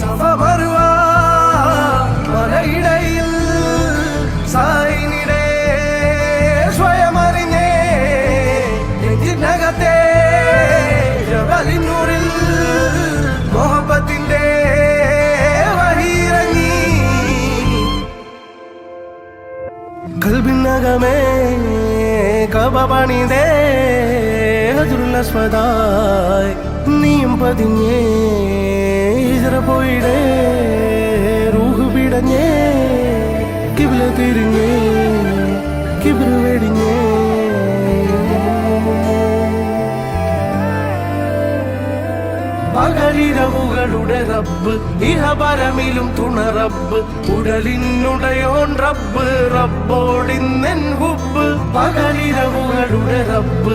സമമറുവാടയിൽ സായിനിടെ സ്വയമറിഞ്ഞേ. നെഞ്ചിനകത്തെ പതിഞ്ഞേ. ഇതറ പോയിടേ റൂഹ് പിടഞ്ഞേ കിബില തിരിഞ്ഞേ കിബിറ് വെടിഞ്ഞേ. പകരിരവുകളുടെ റബ്ബ് ഇഹപരമിലും തുണ റബ്ബ് ഉടലിനുടയോൻ റബ്ബ് റബ്ബോടിന്നെൻ ഹുബ് പകരിരവുകളുടെ റബ്ബ്